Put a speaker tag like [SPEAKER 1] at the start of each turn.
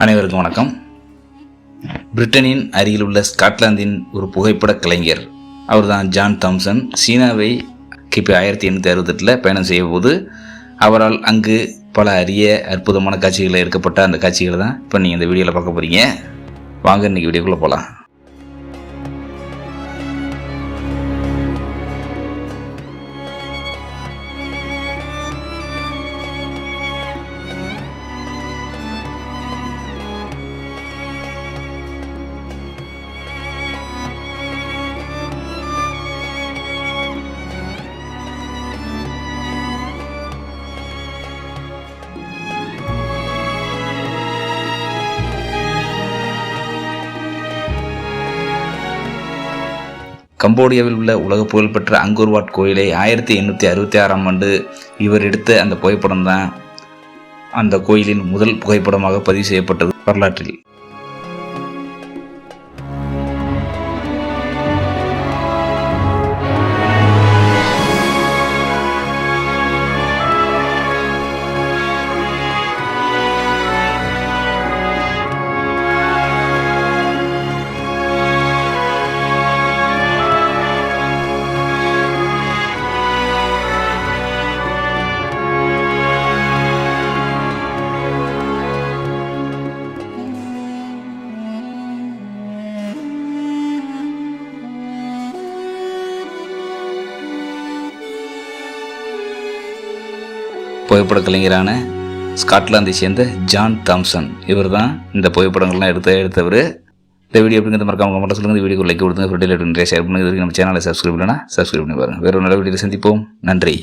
[SPEAKER 1] அனைவருக்கும் வணக்கம். பிரிட்டனின் அருகில் உள்ள ஸ்காட்லாந்தின் ஒரு புகைப்பட கலைஞர். அவர்தான் ஜான் தாம்சன். சீனாவை கிபி ஆயிரத்தி எண்ணூற்றி அறுபத்தெட்டில் பயணம் செய்ய போது அவரால் அங்கு பல அரிய அற்புதமான காட்சிகளில் எடுக்கப்பட்ட அந்த காட்சிகளை தான் இப்போ நீங்கள் இந்த வீடியோவில் பார்க்க போகிறீங்க வாங்க இன்னைக்கு வீடியோக்குள்ளே போகலாம் கம்போடியாவில் உள்ள உலக புகழ்பெற்ற அங்கூர்வாட் கோயிலை ஆயிரத்தி எண்ணூற்றி அறுபத்தி ஆறாம் ஆண்டு இவர் எடுத்த அந்த புகைப்படம் தான் அந்த கோயிலின் முதல் புகைப்படமாக பதிவு செய்யப்பட்டது வரலாற்றில். புகைப்பட கலைஞரான ஸ்காட்லாந்தை சேர்ந்த ஜான் தாம்சன். இவர் தான் இந்த புகைப்படங்கள்லாம் எடுத்த எடுத்தவர். இந்த வீடியோ எப்படிங்கிறது மறக்காம மட்டும் சொல்லுங்கள் இந்த வீடியோ லைக் கொடுத்துங்க. ஃப்ரெண்டில் நிறைய ஷேர் பண்ணுங்க. இதுக்கு நம்ம சேனலை சப்ஸ்கிரைப் பண்ணா சப்ஸ்கிரைப் பண்ணி பாருங்கள் வேறு ஒரு நல்ல வீடியோவில் சந்திப்போம். நன்றி.